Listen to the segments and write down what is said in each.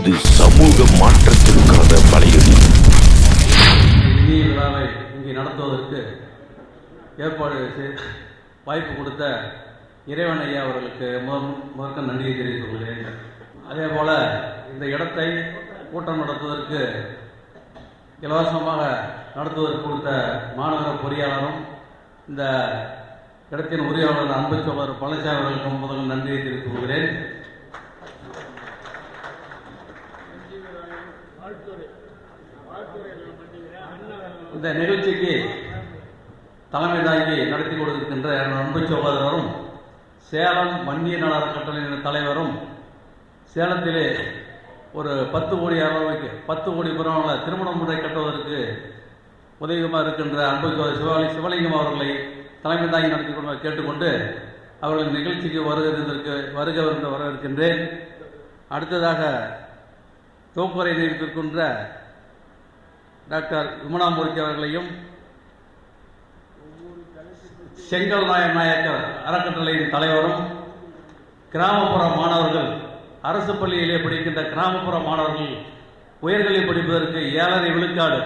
இது சமூக மாற்றத்திற்கான வலையொலி இந்திய விழாவை இங்கே நடத்துவதற்கு ஏற்பாடு வாய்ப்பு கொடுத்த இறைவன் ஐயா அவர்களுக்கு முதற்க நன்றியை தெரிவித்துக் கொள்கிறேன். அதே போல இந்த இடத்தை கூட்டம் நடத்துவதற்கு இலவசமாக நடத்துவதற்கு கொடுத்த மாநகர பொறியாளரும் இந்த இடத்தின் உரிமையாளர் அன்பு சோழர் பழனிசாமி அவர்களுக்கு முதல் நன்றியை தெரிவித்துக் கொள்கிறேன். இந்த நிகழ்ச்சிக்கு தலைமை தாங்கி நடத்தி கொடுக்கின்ற அன்பு சகோதரரும் சேலம் வன்னிய நல அறக்கட்டளையின் தலைவரும் சேலத்திலே ஒரு பத்து கோடி அளவுக்கு பத்து கோடி பெருமான திருமண முறை கட்டுவதற்கு உதவிகமாக இருக்கின்ற அன்பு சிவாலி சிவலிங்கம் அவர்களை தலைமை தாங்கி நடத்தி கொண்டு கேட்டுக்கொண்டு அவர்களின் நிகழ்ச்சிக்கு வருகிறதற்கு வருக என்று வரவேற்கின்றேன். அடுத்ததாக தோப்புரை நிறுத்திருக்கின்ற டாக்டர் விமணாமூர்த்தி அவர்களையும் செங்கல் நாய நாயக்கர் அறக்கட்டளையின் தலைவரும் கிராமப்புற மாணவர்கள் அரசு பள்ளியிலே படிக்கின்ற கிராமப்புற மாணவர்கள் உயர்கல்வி படிப்பதற்கு ஏழரை விழுக்காடு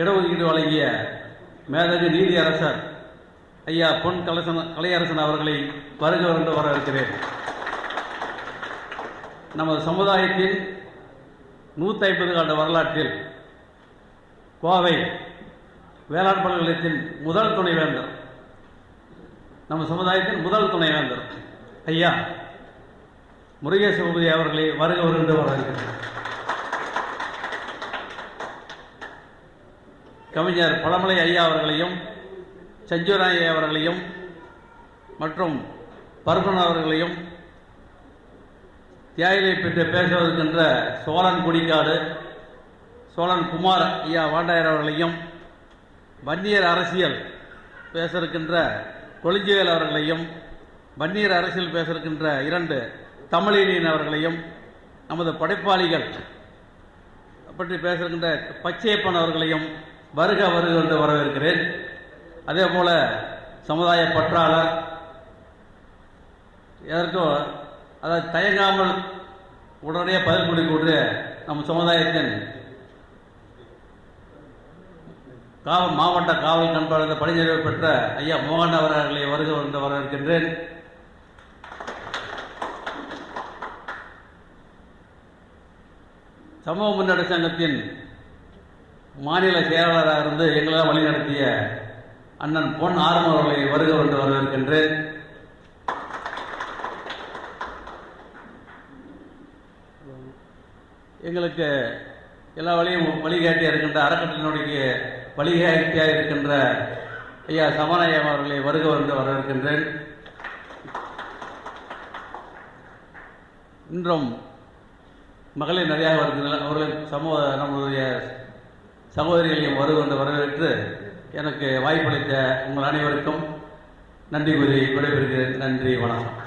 இடஒதுக்கீடு வழங்கிய மேதகு நீதி அரசர் ஐயா பொன் கலசன் கலையரசன் அவர்களை வருக என்று வரவேற்கிறேன். நமது சமுதாயத்தின் நூற்றி ஐம்பது ஆண்டு வரலாற்றில் கோவை வேளாண் பல்கலைத்தின் முதல் துணைவேந்தர். நம்ம சமுதாயத்தின் முதல் துணைவேந்தர். ஐயா முருகேச உபதி அவர்களை வருக வருகின்ற வரவேற்கிறேன் கவிஞர் பழமலை ஐயா அவர்களையும் சஞ்சுராய் ஐயா அவர்களையும் மற்றும் பருமன் அவர்களையும் தியாகிலை பெற்று பேசுவதற்கென்ற சோழன் குடிக்காடு சோழன் குமார் ஐயா வாண்டாயர் அவர்களையும் வன்னியர் அரசியல் பேச இருக்கின்ற கொளிஞ்சிவேல் அவர்களையும் வன்னியர் அரசியல் பேச இருக்கின்ற இரண்டு தமிழினியன் அவர்களையும் நமது படைப்பாளிகள் பற்றி பேச இருக்கின்ற பச்சையப்பன் அவர்களையும் வருக வருக என்று வரவேற்கிறேன். அதே போல சமுதாய பற்றாளர் எதற்கும் அதாவது தயங்காமல் உடனே பதில் கொடுக்கக்கூடிய நம் சமுதாயத்தின் காவல் மாவட்ட காவல் கண்காணித்த பணிநிறைவு பெற்ற ஐயா மோகன் அவர்களை வருக வந்து வரவேற்கின்றேன். சமூக முன்னேற்ற சங்கத்தின் மாநில செயலாளராக இருந்து எங்களால் வழிநடத்திய அண்ணன் பொன் ஆரம்பவர்களை வருக வந்து வரவேற்கின்றேன். எங்களுக்கு எல்லா வழியும் வழிகாட்டியாக இருக்கின்ற அறக்கட்டளையினுடைய வழிகாட்டியாக இருக்கின்ற ஐயா சமநாயம் அவர்களை வருக வந்து வரவேற்கின்றேன். இன்றும் மகளிர் நிறையாக வருகின்றனர் அவர்கள் சமூக நம்முடைய சகோதரிகளையும் வருக வந்து வரவேற்று எனக்கு வாய்ப்பளித்த உங்கள் அனைவருக்கும் நன்றி கூறி விடைபெறுகிறேன். நன்றி வணக்கம்.